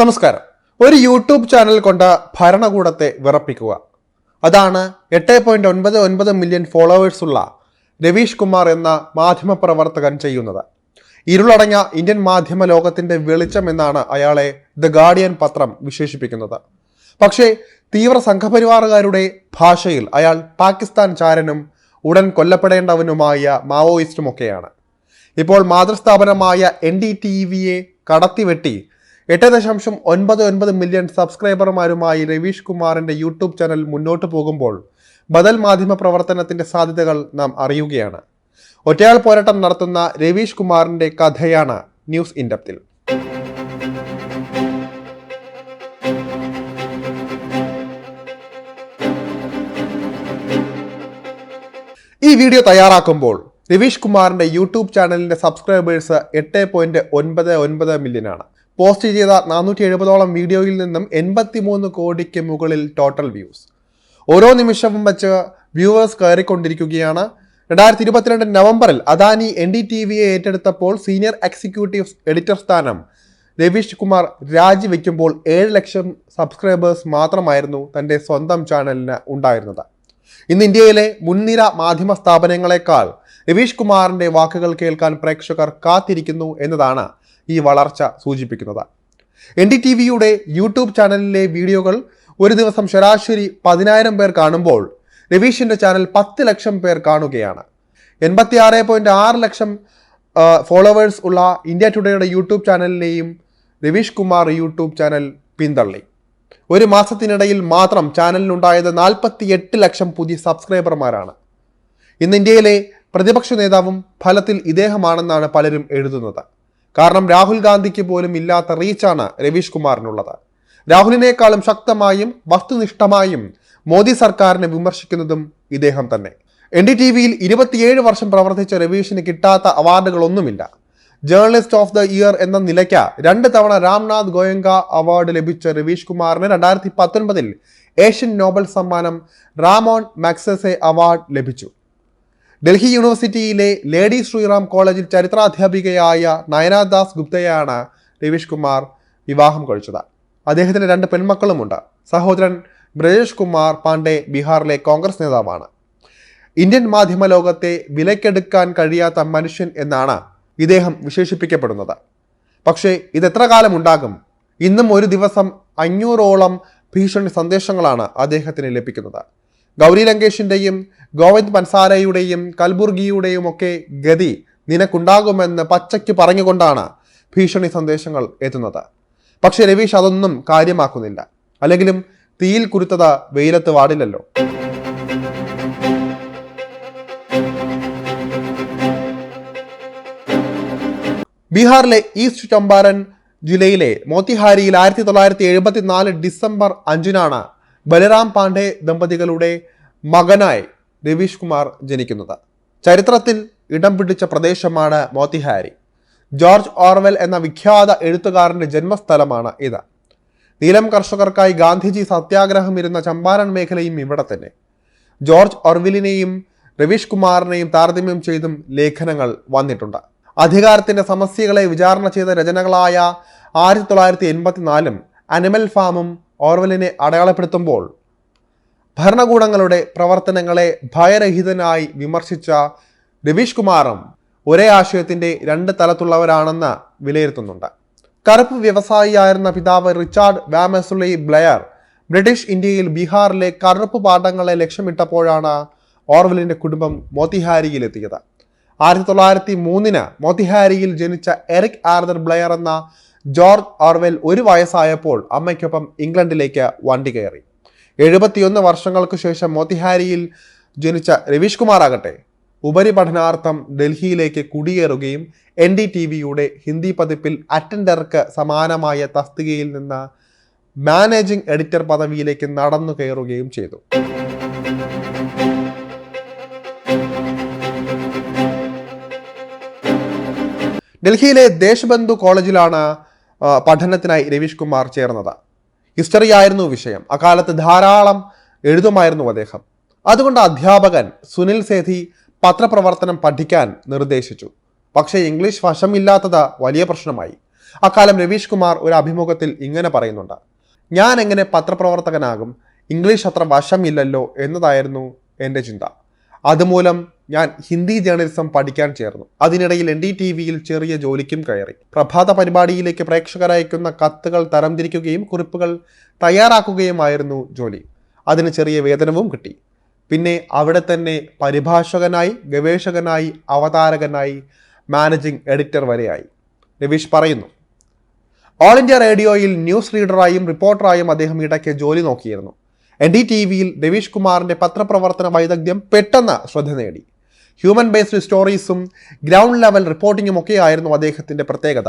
നമസ്കാരം. ഒരു YouTube channel കൊണ്ട ഭരണകൂടത്തെ വിറപ്പിക്കുക. അതാണ് എട്ട് പോയിന്റ് ഒൻപത് ഒൻപത് മില്യൺ ഫോളോവേഴ്സുള്ള രവീഷ് കുമാർ എന്ന മാധ്യമ മാധ്യമപ്രവർത്തകൻ ചെയ്യുന്നത്. ഇരുളടഞ്ഞ ഇന്ത്യൻ മാധ്യമ ലോകത്തിന്റെ വെളിച്ചം എന്നാണ് അയാളെ ദ ഗാർഡിയൻ പത്രം വിശേഷിപ്പിക്കുന്നത്. പക്ഷേ തീവ്ര സംഘപരിവാറുകാരുടെ ഭാഷയിൽ അയാൾ പാകിസ്ഥാൻ ചാരനും ഉടൻ കൊല്ലപ്പെടേണ്ടവനുമായ മാവോയിസ്റ്റുമൊക്കെയാണ്. ഇപ്പോൾ മാതൃസ്ഥാപനമായ എൻ ഡി ടി വിയെ കടത്തിവെട്ടി എട്ട് ദശാംശം ഒൻപത് ഒൻപത് മില്യൺ സബ്സ്ക്രൈബർമാരുമായി രവീഷ് കുമാറിന്റെ യൂട്യൂബ് ചാനൽ മുന്നോട്ട് പോകുമ്പോൾ ബദൽ മാധ്യമ പ്രവർത്തനത്തിന്റെ സാധ്യതകൾ നാം അറിയുകയാണ്. ഒറ്റയാൾ പോരാട്ടം നടത്തുന്ന രവീഷ് കുമാറിന്റെ കഥയാണ് ന്യൂസ് ഇൻഡപ്തിൽ. ഈ വീഡിയോ തയ്യാറാക്കുമ്പോൾ രവീഷ് കുമാറിന്റെ യൂട്യൂബ് ചാനലിന്റെ സബ്സ്ക്രൈബേഴ്സ് എട്ട് പോയിന്റ് ഒൻപത് ഒൻപത് മില്യൺ ആണ് പോസ്റ്റ് ചെയ്ത നാനൂറ്റി എഴുപതോളം വീഡിയോയിൽ നിന്നും എൺപത്തിമൂന്ന് കോടിക്ക് മുകളിൽ ടോട്ടൽ വ്യൂസ് ഓരോ നിമിഷവും വെച്ച് വ്യൂവേഴ്സ് കയറിക്കൊണ്ടിരിക്കുകയാണ്. രണ്ടായിരത്തി ഇരുപത്തിരണ്ട് നവംബറിൽ അദാനി എൻ ഡി ടി വിയെ ഏറ്റെടുത്തപ്പോൾ സീനിയർ എക്സിക്യൂട്ടീവ് എഡിറ്റർ സ്ഥാനം രവീഷ് കുമാർ രാജിവെക്കുമ്പോൾ ഏഴ് ലക്ഷം സബ്സ്ക്രൈബേഴ്സ് മാത്രമായിരുന്നു തന്റെ സ്വന്തം ചാനലിന് ഉണ്ടായിരുന്നത്. ഇന്ന് ഇന്ത്യയിലെ മുൻനിര മാധ്യമ സ്ഥാപനങ്ങളെക്കാൾ രവീഷ് കുമാറിന്റെ വാക്കുകൾ കേൾക്കാൻ പ്രേക്ഷകർ കാത്തിരിക്കുന്നു എന്നതാണ് ഈ വളർച്ച സൂചിപ്പിക്കുന്നത്. എൻ ഡി ടി വിയുടെ യൂട്യൂബ് ചാനലിലെ വീഡിയോകൾ ഒരു ദിവസം ശരാശരി പതിനായിരം പേർ കാണുമ്പോൾ രവീഷിന്റെ ചാനൽ പത്ത് ലക്ഷം പേർ കാണുകയാണ്. എൺപത്തി ആറ് പോയിന്റ് ആറ് ലക്ഷം ഫോളോവേഴ്സ് ഉള്ള ഇന്ത്യ ടുഡേയുടെ യൂട്യൂബ് ചാനലിനെയും രവീഷ് കുമാർ യൂട്യൂബ് ചാനൽ പിന്തള്ളി. ഒരു മാസത്തിനിടയിൽ മാത്രം ചാനലിനുണ്ടായത് നാൽപ്പത്തി എട്ട് ലക്ഷം പുതിയ സബ്സ്ക്രൈബർമാരാണ്. ഇന്ന് ഇന്ത്യയിലെ പ്രതിപക്ഷ നേതാവും ഫലത്തിൽ ഇദ്ദേഹമാണെന്നാണ് പലരും എഴുതുന്നത്. കാരണം രാഹുൽ ഗാന്ധിക്ക് പോലും ഇല്ലാത്ത റീച്ചാണ് രവീഷ് കുമാറിനുള്ളത്. രാഹുലിനേക്കാളും ശക്തമായും വസ്തുനിഷ്ഠമായും മോദി സർക്കാരിനെ വിമർശിക്കുന്നതും ഇദ്ദേഹം തന്നെ. എൻ ഡി ടി വിയിൽ ഇരുപത്തിയേഴ് വർഷം പ്രവർത്തിച്ച രവീഷിന് കിട്ടാത്ത അവാർഡുകളൊന്നുമില്ല. ജേർണലിസ്റ്റ് ഓഫ് ദ ഇയർ എന്ന നിലയ്ക്ക് രണ്ട് തവണ രാംനാഥ് ഗോയങ്ക അവാർഡ് ലഭിച്ച രവീഷ് കുമാറിന് രണ്ടായിരത്തി പത്തൊൻപതിൽ ഏഷ്യൻ നോബൽ സമ്മാനം റാമോൺ മാക്സസെ അവാർഡ് ലഭിച്ചു. ഡൽഹി യൂണിവേഴ്സിറ്റിയിലെ ലേഡി ശ്രീറാം കോളേജിൽ ചരിത്രാധ്യാപികയായ നയനാദാസ് ഗുപ്തയാണ് രവീഷ് കുമാർ വിവാഹം കഴിച്ചത്. അദ്ദേഹത്തിന് രണ്ട് പെൺമക്കളുമുണ്ട്. സഹോദരൻ ബ്രജേഷ് കുമാർ പാണ്ഡെ ബീഹാറിലെ കോൺഗ്രസ് നേതാവാണ്. ഇന്ത്യൻ മാധ്യമ ലോകത്തെ വിലക്കെടുക്കാൻ കഴിയാത്ത മനുഷ്യൻ എന്നാണ് ഇദ്ദേഹം വിശേഷിപ്പിക്കപ്പെടുന്നത്. പക്ഷേ ഇത് കാലം ഉണ്ടാകും? ഇന്നും ഒരു ദിവസം അഞ്ഞൂറോളം ഭീഷണി സന്ദേശങ്ങളാണ് അദ്ദേഹത്തിന് ലഭിക്കുന്നത്. ഗൗരി ലങ്കേഷിന്റെയും ഗോവിന്ദ് പൻസാരയുടെയും കൽബുർഗിയുടെയും ഒക്കെ ഗതി നിനക്കുണ്ടാകുമെന്ന് പച്ചയ്ക്ക് പറഞ്ഞുകൊണ്ടാണ് ഭീഷണി സന്ദേശങ്ങൾ എത്തുന്നത്. പക്ഷേ രവീഷ് അതൊന്നും കാര്യമാക്കുന്നില്ല. അല്ലെങ്കിലും തീയിൽ കുരുത്തത് വെയിലത്ത് വാടില്ലല്ലോ. ബീഹാറിലെ ഈസ്റ്റ് ചമ്പാരൻ ജില്ലയിലെ മോത്തിഹാരിയിൽ ആയിരത്തി തൊള്ളായിരത്തി എഴുപത്തിനാല് ഡിസംബർ അഞ്ചിനാണ് ബലറാം പാണ്ഡെ ദമ്പതികളുടെ മകനായി രവീഷ് കുമാർ ജനിക്കുന്നത്. ചരിത്രത്തിൽ ഇടം പിടിച്ച പ്രദേശമാണ് മോത്തിഹാരി. ജോർജ് ഓർവെൽ എന്ന വിഖ്യാത എഴുത്തുകാരന്റെ ജന്മസ്ഥലമാണ് ഇത്. നീലം കർഷകർക്കായി ഗാന്ധിജി സത്യാഗ്രഹം ഇരുന്ന ചമ്പാരൻ മേഖലയും ഇവിടെ തന്നെ. ജോർജ് ഓർവിലിനെയും രവീഷ് കുമാറിനെയും താരതമ്യം ചെയ്തും ലേഖനങ്ങൾ വന്നിട്ടുണ്ട്. അധികാരത്തിന്റെ സമസ്യകളെ വിചാരണ ചെയ്ത രചനകളായ ആയിരത്തി തൊള്ളായിരത്തി എൺപത്തിനാലും അനിമൽ ഫാമും ഓർവലിനെ അടയാളപ്പെടുത്തുമ്പോൾ ഭരണകൂടങ്ങളുടെ പ്രവർത്തനങ്ങളെ ഭയരഹിതനായി വിമർശിച്ച രവീഷ് കുമാറും ഒരേ ആശയത്തിന്റെ രണ്ട് തലത്തുള്ളവരാണെന്ന് വിലയിരുത്തുന്നുണ്ട്. കറുപ്പ് വ്യവസായിയായിരുന്ന പിതാവ് റിച്ചാർഡ് വാമസുലി ബ്ലെയർ ബ്രിട്ടീഷ് ഇന്ത്യയിൽ ബീഹാറിലെ കറുപ്പ് പാടങ്ങളെ ലക്ഷ്യമിട്ടപ്പോഴാണ് ഓർവലിന്റെ കുടുംബം മോത്തിഹാരിയിലെത്തിയത്. ആയിരത്തി തൊള്ളായിരത്തി മൂന്നിന് മോത്തിഹാരിയിൽ ജനിച്ച എറിക് ആർദർ ബ്ലെയർ എന്ന ജോർജ് ഓർവെൽ ഒരു വയസ്സായപ്പോൾ അമ്മയ്ക്കൊപ്പം ഇംഗ്ലണ്ടിലേക്ക് വണ്ടി കയറി. എഴുപത്തിയൊന്ന് വർഷങ്ങൾക്ക് ശേഷം മോത്തിഹാരിയിൽ ജനിച്ച രവീഷ് കുമാർ ആകട്ടെ ഉപരിപഠനാർത്ഥം ഡൽഹിയിലേക്ക് കുടിയേറുകയും എൻ ഡി ടി വിയുടെ ഹിന്ദി പതിപ്പിൽ അറ്റൻഡർക്ക് സമാനമായ തസ്തികയിൽ നിന്ന് മാനേജിംഗ് എഡിറ്റർ പദവിയിലേക്ക് നടന്നു കയറുകയും ചെയ്തു. ഡൽഹിയിലെ ദേശബന്ധു കോളേജിലാണ് പഠനത്തിനായി രവീഷ് കുമാർ ചേർന്നത്. ഹിസ്റ്ററി ആയിരുന്നു വിഷയം. അക്കാലത്ത് ധാരാളം എഴുതുമായിരുന്നു അദ്ദേഹം. അതുകൊണ്ട് അധ്യാപകൻ സുനിൽ സേധി പത്രപ്രവർത്തനം പഠിക്കാൻ നിർദ്ദേശിച്ചു. പക്ഷേ ഇംഗ്ലീഷ് വശമില്ലാത്തത് വലിയ പ്രശ്നമായി. അക്കാലം രവീഷ് കുമാർ ഒരു അഭിമുഖത്തിൽ ഇങ്ങനെ പറയുന്നുണ്ട്. ഞാൻ എങ്ങനെ പത്രപ്രവർത്തകനാകും? ഇംഗ്ലീഷ് അത്ര വശമില്ലല്ലോ എന്നതായിരുന്നു എന്റെ ചിന്ത. അതുമൂലം ഞാൻ ഹിന്ദി ജേർണലിസം പഠിക്കാൻ ചേർന്നു. അതിനിടയിൽ എൻ ഡി ടി വിയിൽ ചെറിയ ജോലിക്കും കയറി. പ്രഭാത പരിപാടിയിലേക്ക് പ്രേക്ഷകർ അയക്കുന്ന കത്തുകൾ തരംതിരിക്കുകയും കുറിപ്പുകൾ തയ്യാറാക്കുകയുമായിരുന്നു ജോലി. അതിന് ചെറിയ വേതനവും കിട്ടി. പിന്നെ അവിടെ തന്നെ പരിഭാഷകനായി ഗവേഷകനായി അവതാരകനായി മാനേജിംഗ് എഡിറ്റർ വരെയായി. രവീഷ് പറയുന്നു ഓൾ ഇന്ത്യ റേഡിയോയിൽ ന്യൂസ് റീഡറായും റിപ്പോർട്ടറായും അദ്ദേഹം ഇടയ്ക്ക് ജോലി നോക്കിയിരുന്നു. എൻ ഡി ടി വിയിൽ രവീഷ് കുമാറിന്റെ പത്രപ്രവർത്തന വൈദഗ്ധ്യം പെട്ടെന്ന് ശ്രദ്ധ നേടി. ഹ്യൂമൻ ബേസ്ഡ് സ്റ്റോറീസും ഗ്രൗണ്ട് ലെവൽ റിപ്പോർട്ടിങ്ങും ഒക്കെയായിരുന്നു അദ്ദേഹത്തിന്റെ പ്രത്യേകത.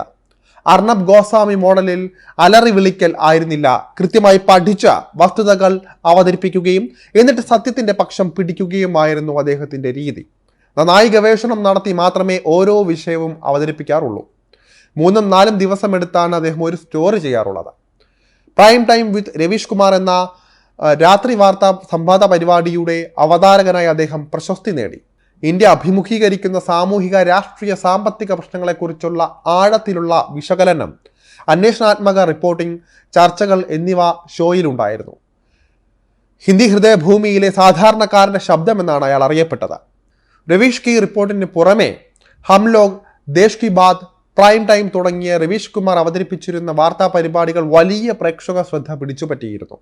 അർണബ് ഗോസ്വാമി മോഡലിൽ അലറി വിളിക്കൽ ആയിരുന്നില്ല. കൃത്യമായി പഠിച്ച വസ്തുതകൾ അവതരിപ്പിക്കുകയും എന്നിട്ട് സത്യത്തിന്റെ പക്ഷം പിടിക്കുകയുമായിരുന്നു അദ്ദേഹത്തിന്റെ രീതി. നന്നായി ഗവേഷണം നടത്തി മാത്രമേ ഓരോ വിഷയവും അവതരിപ്പിക്കാറുള്ളൂ. മൂന്നും നാലും ദിവസം എടുത്താണ് അദ്ദേഹം ഒരു സ്റ്റോറി ചെയ്യാറുള്ളത്. Prime time with Ravish Kumar എന്ന രാത്രി വാർത്താ സംവാദ പരിപാടിയുടെ അവതാരകനായി അദ്ദേഹം പ്രശസ്തി നേടി. ഇന്ത്യ അഭിമുഖീകരിക്കുന്ന സാമൂഹിക രാഷ്ട്രീയ സാമ്പത്തിക പ്രശ്നങ്ങളെക്കുറിച്ചുള്ള ആഴത്തിലുള്ള വിശകലനം അന്വേഷണാത്മക റിപ്പോർട്ടിംഗ് ചർച്ചകൾ എന്നിവ ഷോയിലുണ്ടായിരുന്നു. ഹിന്ദി ഹൃദയഭൂമിയിലെ സാധാരണക്കാരന്റെ ശബ്ദമെന്നാണ് അയാൾ അറിയപ്പെട്ടത്. രവീഷ് കി റിപ്പോർട്ടിന് പുറമെ ഹം ലോഗ് ദേശ് കി ബാത് പ്രൈം ടൈം തുടങ്ങിയ രവീഷ് കുമാർ അവതരിപ്പിച്ചിരുന്ന വാർത്താ പരിപാടികൾ വലിയ പ്രേക്ഷക ശ്രദ്ധ പിടിച്ചുപറ്റിയിരുന്നു.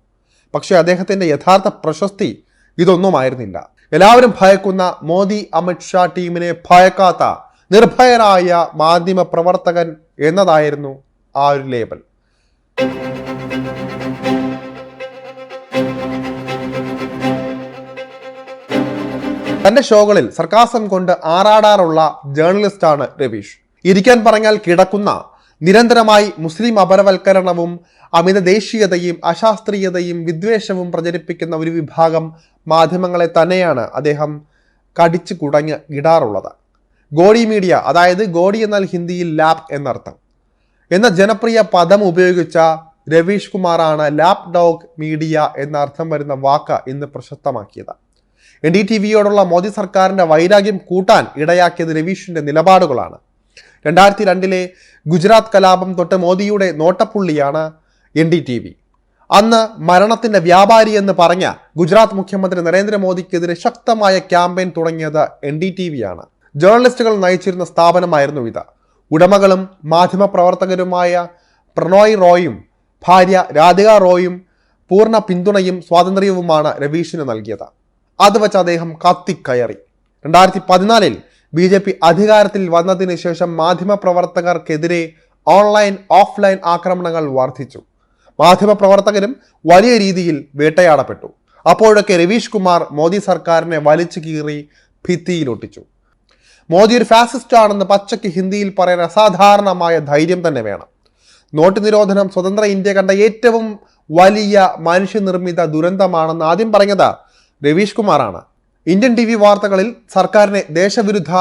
പക്ഷേ അദ്ദേഹത്തിന്റെ യഥാർത്ഥ പ്രശസ്തി ഇതൊന്നുമായിരുന്നില്ല. എല്ലാവരും ഭയക്കുന്ന മോദി അമിത് ഷാ ടീമിനെ ഭയക്കാത്ത നിർഭയനായ മാധ്യമ പ്രവർത്തകൻ എന്നതായിരുന്നു ആ ഒരു ലേബൽ. തന്റെ ഷോകളിൽ സർക്കാസം കൊണ്ട് ആറാടാറുള്ള ജേർണലിസ്റ്റാണ് രവീഷ്. ഇരിക്കാൻ പറഞ്ഞാൽ കിടക്കുന്ന നിരന്തരമായി മുസ്ലിം അപരവൽക്കരണവും അമിത ദേശീയതയും അശാസ്ത്രീയതയും വിദ്വേഷവും പ്രചരിപ്പിക്കുന്ന ഒരു വിഭാഗം മാധ്യമങ്ങളെ തന്നെയാണ് അദ്ദേഹം കടിച്ചു കുടഞ്ഞ് ഇടാറുള്ളത്. ഗോഡി മീഡിയ അതായത് ഗോഡി എന്നാൽ ഹിന്ദിയിൽ ലാബ് എന്നർത്ഥം. എന്ന ജനപ്രിയ പദം ഉപയോഗിച്ച രവീഷ് കുമാറാണ് ലാപ് ഡോഗ് മീഡിയ എന്ന അർത്ഥം വരുന്ന വാക്ക് ഇന്ന് പ്രശസ്തമാക്കിയത്. എൻ ഡി ടി വിയോടുള്ള മോദി സർക്കാരിന്റെ വൈരാഗ്യം കൂട്ടാൻ ഇടയാക്കിയത് രവീഷിന്റെ നിലപാടുകളാണ്. രണ്ടായിരത്തി രണ്ടിലെ ഗുജറാത്ത് കലാപം തൊട്ട് മോദിയുടെ നോട്ടപ്പുള്ളിയാണ് എൻ ഡി ടി വി. അന്ന് മരണത്തിന്റെ വ്യാപാരി എന്ന് പറഞ്ഞ ഗുജറാത്ത് മുഖ്യമന്ത്രി നരേന്ദ്രമോദിക്കെതിരെ ശക്തമായ ക്യാമ്പയിൻ തുടങ്ങിയത് എൻ ഡി ടി വി ആണ്. ജേർണലിസ്റ്റുകൾ നയിച്ചിരുന്ന സ്ഥാപനമായിരുന്നു ഇത്. ഉടമകളും മാധ്യമപ്രവർത്തകരുമായ പ്രണോയ് റോയും ഭാര്യ രാധിക റോയും പൂർണ പിന്തുണയും സ്വാതന്ത്ര്യവുമാണ് രവീഷിന് നൽകിയത്. അത് വച്ച് അദ്ദേഹം കത്തിക്കയറി. രണ്ടായിരത്തി പതിനാലിൽ ബി ജെ പി അധികാരത്തിൽ വന്നതിന് ശേഷം മാധ്യമപ്രവർത്തകർക്കെതിരെ ഓൺലൈൻ ഓഫ്ലൈൻ ആക്രമണങ്ങൾ വർദ്ധിച്ചു മാധ്യമപ്രവർത്തകരും വലിയ രീതിയിൽ വേട്ടയാടപ്പെട്ടു. അപ്പോഴൊക്കെ രവീഷ് കുമാർ മോദി സർക്കാരിനെ വലിച്ചു കീറി ഭിത്തിയിലൊട്ടിച്ചു. മോദി ഒരു ഫാസിസ്റ്റ് ആണെന്ന് പച്ചയ്ക്ക് ഹിന്ദിയിൽ പറയാൻ അസാധാരണമായ ധൈര്യം തന്നെ വേണം. നോട്ട് നിരോധനം സ്വതന്ത്ര ഇന്ത്യ കണ്ട ഏറ്റവും വലിയ മനുഷ്യനിർമ്മിത ദുരന്തമാണെന്ന് ആദ്യം പറഞ്ഞത് രവീഷ് കുമാറാണ്. ഇന്ത്യൻ ടി വി വാർത്തകളിൽ സർക്കാരിനെ ദേശവിരുദ്ധ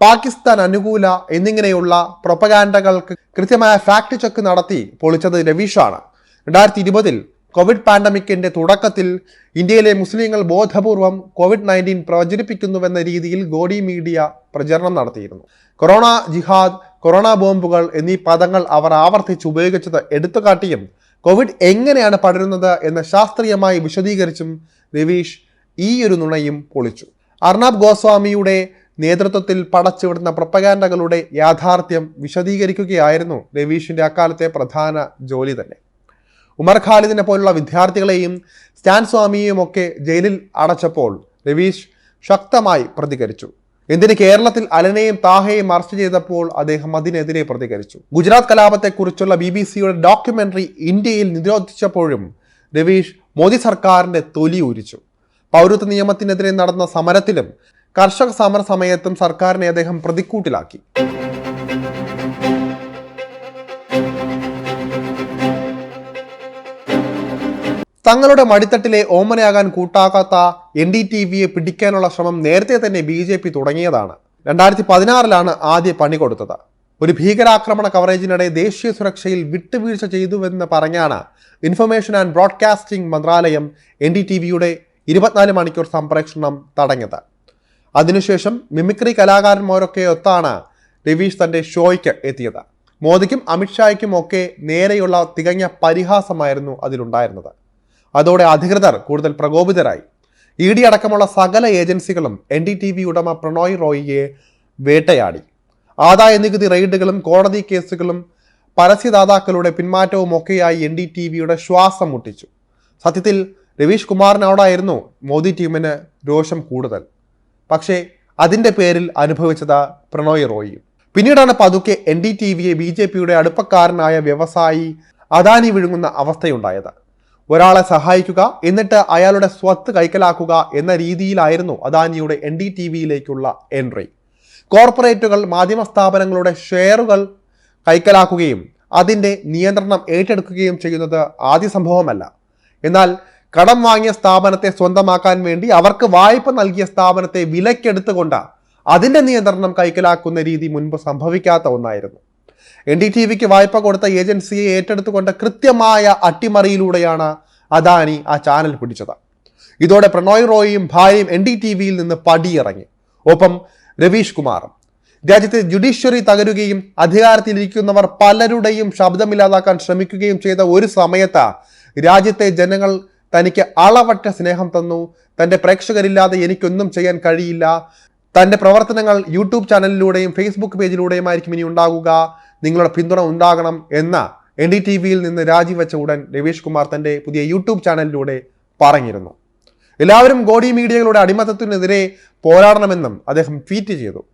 പാകിസ്ഥാൻ അനുകൂല എന്നിങ്ങനെയുള്ള പ്രൊപ്പഗാൻഡകൾക്ക് കൃത്യമായ ഫാക്ട് ചെക്ക് നടത്തി പൊളിച്ചത് രവീഷാണ്. രണ്ടായിരത്തി ഇരുപതിൽ കോവിഡ് പാൻഡമിക്കിന്റെ തുടക്കത്തിൽ ഇന്ത്യയിലെ മുസ്ലിങ്ങൾ ബോധപൂർവം കോവിഡ് നയന്റീൻ പ്രചരിപ്പിക്കുന്നുവെന്ന രീതിയിൽ ഗോഡി മീഡിയ പ്രചരണം നടത്തിയിരുന്നു. കൊറോണ ജിഹാദ് കൊറോണ ബോംബുകൾ എന്നീ പദങ്ങൾ അവർ ആവർത്തിച്ച് ഉപയോഗിച്ചത് എടുത്തുകാട്ടിയും കോവിഡ് എങ്ങനെയാണ് പടരുന്നത് എന്ന് ശാസ്ത്രീയമായി വിശദീകരിച്ചും രവീഷ് ഈ ഒരു നുണയും പൊളിച്ചു. അർണബ് ഗോസ്വാമിയുടെ നേതൃത്വത്തിൽ പടച്ചുവിടുന്ന പ്രപ്പകാൻഡകളുടെ യാഥാർത്ഥ്യം വിശദീകരിക്കുകയായിരുന്നു രവീഷിന്റെ അക്കാലത്തെ പ്രധാന ജോലി തന്നെ. ഉമർ ഖാലിദിനെ പോലുള്ള വിദ്യാർത്ഥികളെയും സ്റ്റാൻ സ്വാമിയെയും ഒക്കെ ജയിലിൽ അടച്ചപ്പോൾ രവീഷ് ശക്തമായി പ്രതികരിച്ചു. എന്തിന് കേരളത്തിൽ അലനെയും താഹയെയും അറസ്റ്റ് ചെയ്തപ്പോൾ അദ്ദേഹം അതിനെതിരെ പ്രതികരിച്ചു. ഗുജറാത്ത് കലാപത്തെക്കുറിച്ചുള്ള ബി ബി സിയുടെ ഡോക്യുമെന്ററി ഇന്ത്യയിൽ നിരോധിച്ചപ്പോഴും രവീഷ് മോദി സർക്കാരിന്റെ തൊലി ഉരിച്ചു പൗരത്വ നിയമത്തിനെതിരെ നടന്ന സമരത്തിലും കർഷക സമര സമയത്തും സർക്കാരിനെ അദ്ദേഹം പ്രതിക്കൂട്ടിലാക്കി. തങ്ങളുടെ മടിത്തട്ടിലെ ഓമനയാകാൻ കൂട്ടാക്കാത്ത എൻ ഡി ടി വിയെ പിടിക്കാനുള്ള ശ്രമം നേരത്തെ തന്നെ ബി ജെ പി തുടങ്ങിയതാണ്. രണ്ടായിരത്തി പതിനാറിലാണ് ആദ്യ പണി കൊടുത്തത്. ഒരു ഭീകരാക്രമണ കവറേജിനിടെ ദേശീയ സുരക്ഷയിൽ വിട്ടുവീഴ്ച ചെയ്തുവെന്ന് പറഞ്ഞാണ് ഇൻഫർമേഷൻ ആൻഡ് ബ്രോഡ്കാസ്റ്റിംഗ് മന്ത്രാലയം എൻ ഡി ടി വിയുടെ ഇരുപത്തിനാല് മണിക്കൂർ സംപ്രേക്ഷണം തടഞ്ഞത്. അതിനുശേഷം മിമിക്രി കലാകാരന്മാരൊക്കെ ഒത്താണ് രവീഷ് തന്റെ ഷോയ്ക്ക് എത്തിയത്. മോദിക്കും അമിത്ഷായ്ക്കും ഒക്കെ നേരെയുള്ള തികഞ്ഞ പരിഹാസമായിരുന്നു അതിലുണ്ടായിരുന്നത്. അതോടെ അധികൃതർ കൂടുതൽ പ്രകോപിതരായി. ഇ ഡി അടക്കമുള്ള സകല ഏജൻസികളും എൻ ഡി ടി വി ഉടമ പ്രണോയ് റോയിയെ വേട്ടയാടി. ആദായ നികുതി റെയ്ഡുകളും കോടതി കേസുകളും പരസ്യദാതാക്കളുടെ പിന്മാറ്റവും ഒക്കെയായി എൻ ഡി ടി വിയുടെ ശ്വാസം മുട്ടിച്ചു. സത്യത്തിൽ രവീഷ് കുമാറിനോടായിരുന്നു മോദി ടീമിന് രോഷം കൂടുതൽ. പക്ഷേ അതിന്റെ പേരിൽ അനുഭവിച്ചത് പ്രണോയ് റോയിയും പിന്നീടാണ് പതുക്കെ എൻ ഡി ടി വിയെ ബി ജെ പിയുടെ അടുപ്പക്കാരനായ വ്യവസായി അദാനി വിഴുങ്ങുന്ന അവസ്ഥയുണ്ടായത്. ഒരാളെ സഹായിക്കുക എന്നിട്ട് അയാളുടെ സ്വത്ത് കൈക്കലാക്കുക എന്ന രീതിയിലായിരുന്നു അദാനിയുടെ എൻ ഡി ടി വിയിലേക്കുള്ള എൻട്രി. കോർപ്പറേറ്റുകൾ മാധ്യമ സ്ഥാപനങ്ങളുടെ ഷെയറുകൾ കൈക്കലാക്കുകയും അതിന്റെ നിയന്ത്രണം ഏറ്റെടുക്കുകയും ചെയ്യുന്നത് ആദ്യ സംഭവമല്ല. എന്നാൽ കടം വാങ്ങിയ സ്ഥാപനത്തെ സ്വന്തമാക്കാൻ വേണ്ടി അവർക്ക് വായ്പ നൽകിയ സ്ഥാപനത്തെ വിലക്കെടുത്തുകൊണ്ട് അതിന്റെ നിയന്ത്രണം കൈക്കലാക്കുന്ന രീതി മുൻപ് സംഭവിക്കാത്ത ഒന്നായിരുന്നു. എൻ ഡി ടി വിക്ക് വായ്പ കൊടുത്ത ഏജൻസിയെ ഏറ്റെടുത്തുകൊണ്ട് കൃത്യമായ അട്ടിമറിയിലൂടെയാണ് അദാനി ആ ചാനൽ പിടിച്ചത്. ഇതോടെ പ്രണോയ് റോയിയും ഭാര്യയും എൻ ഡി ടി വിയിൽ നിന്ന് പടിയിറങ്ങി. ഒപ്പം രവീഷ് കുമാറും. രാജ്യത്തെ ജുഡീഷ്യറി തകരുകയും അധികാരത്തിലിരിക്കുന്നവർ പലരുടെയും ശബ്ദമില്ലാതാക്കാൻ ശ്രമിക്കുകയും ചെയ്ത ഒരു സമയത്ത് രാജ്യത്തെ ജനങ്ങൾ തനിക്ക് അളവറ്റ സ്നേഹം തന്നു. തന്റെ പ്രേക്ഷകരില്ലാതെ എനിക്കൊന്നും ചെയ്യാൻ കഴിയില്ല. തന്റെ പ്രവർത്തനങ്ങൾ യൂട്യൂബ് ചാനലിലൂടെയും ഫേസ്ബുക്ക് പേജിലൂടെയും ആയിരിക്കും ഇനി ഉണ്ടാകുക നിങ്ങളുടെ പിന്തുണ ഉണ്ടാകണം എന്ന എൻ ഡി ടി വിയിൽ നിന്ന് രാജിവെച്ച ഉടൻ രവീഷ് കുമാർ തന്റെ പുതിയ യൂട്യൂബ് ചാനലിലൂടെ പറഞ്ഞിരുന്നു. എല്ലാവരും ഗോഡി മീഡിയകളുടെ അടിമത്തത്തിനെതിരെ പോരാടണമെന്നും അദ്ദേഹം ട്വീറ്റ് ചെയ്തു.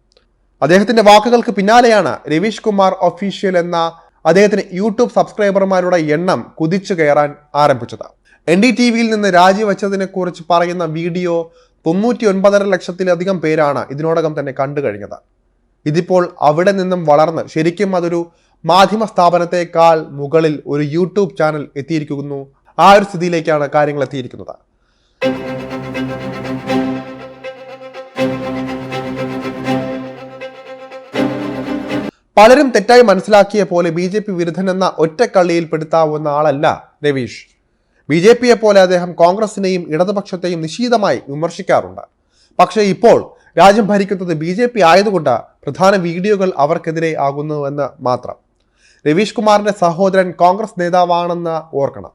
അദ്ദേഹത്തിന്റെ വാക്കുകൾക്ക് പിന്നാലെയാണ് രവീഷ് കുമാർ ഒഫീഷ്യൽ എന്ന അദ്ദേഹത്തിന് യൂട്യൂബ് സബ്സ്ക്രൈബർമാരുടെ എണ്ണം കുതിച്ചു കയറാൻ ആരംഭിച്ചത്. എൻ ഡി ടി വിയിൽ നിന്ന് രാജിവെച്ചതിനെ കുറിച്ച് പറയുന്ന വീഡിയോ തൊണ്ണൂറ്റി ഒൻപതര ലക്ഷത്തിലധികം പേരാണ് ഇതിനോടകം തന്നെ കണ്ടു കഴിഞ്ഞത്. ഇതിപ്പോൾ അവിടെ നിന്നും വളർന്ന് ശരിക്കും അതൊരു മാധ്യമ സ്ഥാപനത്തെക്കാൾ മുകളിൽ ഒരു യൂട്യൂബ് ചാനൽ എത്തിയിരിക്കുന്നു. ആ ഒരു സ്ഥിതിയിലേക്കാണ് കാര്യങ്ങൾ എത്തിയിരിക്കുന്നത്. പലരും തെറ്റായി മനസ്സിലാക്കിയ പോലെ ബി ജെ പി വിരുദ്ധനെന്ന ഒറ്റക്കള്ളിയിൽ പെടുത്താവുന്ന ആളല്ല രവീഷ്. ബി ജെ പിയെ പോലെ അദ്ദേഹം കോൺഗ്രസിനെയും ഇടതുപക്ഷത്തെയും നിശീതമായി വിമർശിക്കാറുണ്ട്. പക്ഷേ ഇപ്പോൾ രാജ്യം ഭരിക്കുന്നത് ബി ജെ പി ആയതുകൊണ്ട് പ്രധാന വീഡിയോകൾ അവർക്കെതിരെ ആകുന്നുവെന്ന് മാത്രം. രവീഷ് കുമാറിന്റെ സഹോദരൻ കോൺഗ്രസ് നേതാവാണെന്ന് ഓർക്കണം.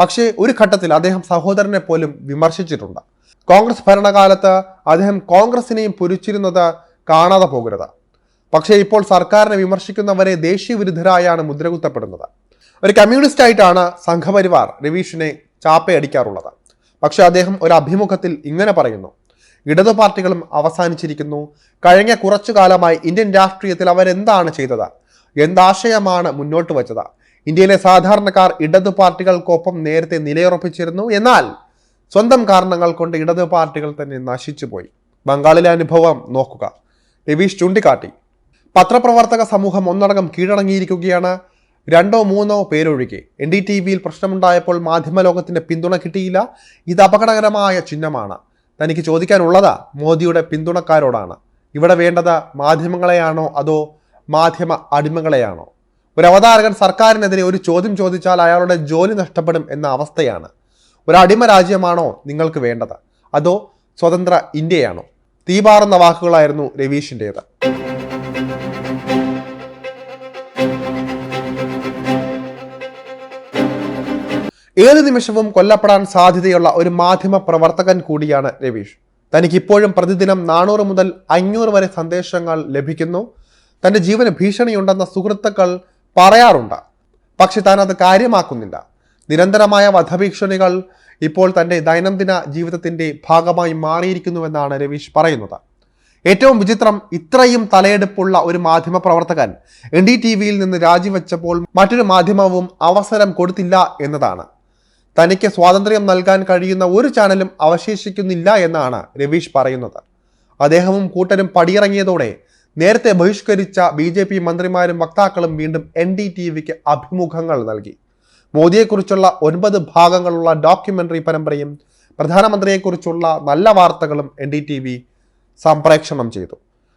പക്ഷേ ഒരു ഘട്ടത്തിൽ അദ്ദേഹം സഹോദരനെ പോലും വിമർശിച്ചിട്ടുണ്ട്. കോൺഗ്രസ് ഭരണകാലത്ത് അദ്ദേഹം കോൺഗ്രസിനെയും പൊരിച്ചിരുന്നത് കാണാതെ പോകരുത്. പക്ഷേ ഇപ്പോൾ സർക്കാരിനെ വിമർശിക്കുന്നവരെ ദേശീയ വിരുദ്ധരായാണ് മുദ്രകുത്തപ്പെടുന്നത്. ഒരു കമ്മ്യൂണിസ്റ്റ് ആയിട്ടാണ് സംഘപരിവാർ രവീഷിനെ ചാപ്പയടിക്കാറുള്ളത്. പക്ഷെ അദ്ദേഹം ഒരു അഭിമുഖത്തിൽ ഇങ്ങനെ പറയുന്നു. ഇടതു പാർട്ടികളും അവസാനിച്ചിരിക്കുന്നു. കഴിഞ്ഞ കുറച്ചു കാലമായി ഇന്ത്യൻ രാഷ്ട്രീയത്തിൽ അവരെന്താണ് ചെയ്തത്? എന്താശയമാണ് മുന്നോട്ട് വച്ചത്? ഇന്ത്യയിലെ സാധാരണക്കാർ ഇടതു പാർട്ടികൾക്കൊപ്പം നേരത്തെ നിലയുറപ്പിച്ചിരുന്നു. എന്നാൽ സ്വന്തം കാരണങ്ങൾ കൊണ്ട് ഇടതു പാർട്ടികൾ തന്നെ നശിച്ചുപോയി. ബംഗാളിലെ അനുഭവം നോക്കുക. രവീഷ് ചൂണ്ടിക്കാട്ടി. പത്രപ്രവർത്തക സമൂഹം ഒന്നടങ്കം കീഴടങ്ങിയിരിക്കുകയാണ്. രണ്ടോ മൂന്നോ പേരൊഴികെ. എൻ ഡി ടി വിയിൽ പ്രശ്നമുണ്ടായപ്പോൾ മാധ്യമലോകത്തിന്റെ പിന്തുണ കിട്ടിയില്ല. ഇത് അപകടകരമായ ചിഹ്നമാണ്. തനിക്ക് ചോദിക്കാനുള്ളത് മോദിയുടെ പിന്തുണക്കാരോടാണ്. ഇവിടെ വേണ്ടത് മാധ്യമങ്ങളെയാണോ അതോ മാധ്യമ അടിമകളെയാണോ? ഒരു അവതാരകൻ സർക്കാരിനെതിരെ ഒരു ചോദ്യം ചോദിച്ചാൽ അയാളുടെ ജോലി നഷ്ടപ്പെടും എന്ന അവസ്ഥയാണ്. ഒരു അടിമ രാജ്യമാണോ നിങ്ങൾക്ക് വേണ്ടത്? അതോ സ്വതന്ത്ര ഇന്ത്യയാണോ? തീപാറുന്ന വാക്കുകളായിരുന്നു രവീഷിന്റേത് ഏത് നിമിഷവും കൊല്ലപ്പെടാൻ സാധ്യതയുള്ള ഒരു മാധ്യമ പ്രവർത്തകൻ കൂടിയാണ് രവീഷ്. തനിക്ക് ഇപ്പോഴും പ്രതിദിനം നാനൂറ് മുതൽ അഞ്ഞൂറ് വരെ സന്ദേശങ്ങൾ ലഭിക്കുന്നു. തന്റെ ജീവന് ഭീഷണിയുണ്ടെന്ന സുഹൃത്തുക്കൾ പറയാറുണ്ട്. പക്ഷെ താൻ അത് കാര്യമാക്കുന്നില്ല. നിരന്തരമായ വധഭീഷണികൾ ഇപ്പോൾ തന്റെ ദൈനംദിന ജീവിതത്തിന്റെ ഭാഗമായി മാറിയിരിക്കുന്നുവെന്നാണ് രവീഷ് പറയുന്നത്. ഏറ്റവും വിചിത്രം ഇത്രയും തലയെടുപ്പുള്ള ഒരു മാധ്യമ പ്രവർത്തകൻ എൻ ഡി ടി വിയിൽ നിന്ന് രാജിവെച്ചപ്പോൾ മറ്റൊരു മാധ്യമവും അവസരം കൊടുത്തില്ല എന്നതാണ്. തനിക്ക് സ്വാതന്ത്ര്യം നൽകാൻ കഴിയുന്ന ഒരു ചാനലും അവശേഷിക്കുന്നില്ല എന്നാണ് രവീഷ് പറയുന്നത്. അദ്ദേഹവും കൂട്ടരും പടിയിറങ്ങിയതോടെ നേരത്തെ ബഹിഷ്കരിച്ച ബി ജെ പി മന്ത്രിമാരും വക്താക്കളും വീണ്ടും എൻ ഡി ടി വിക്ക് അഭിമുഖങ്ങൾ നൽകി. മോദിയെക്കുറിച്ചുള്ള ഒൻപത് ഭാഗങ്ങളുള്ള ഡോക്യുമെന്ററി പരമ്പരയും പ്രധാനമന്ത്രിയെക്കുറിച്ചുള്ള നല്ല വാർത്തകളും എൻ ഡി ടി വി സംപ്രേക്ഷണം ചെയ്തു.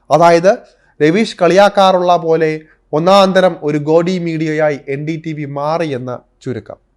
അതായത് രവീഷ് കളിയാക്കാറുള്ള പോലെ ഒന്നാന്തരം ഒരു ഗോഡി മീഡിയയായി എൻ ഡി ടി വി മാറിയെന്ന് ചുരുക്കം.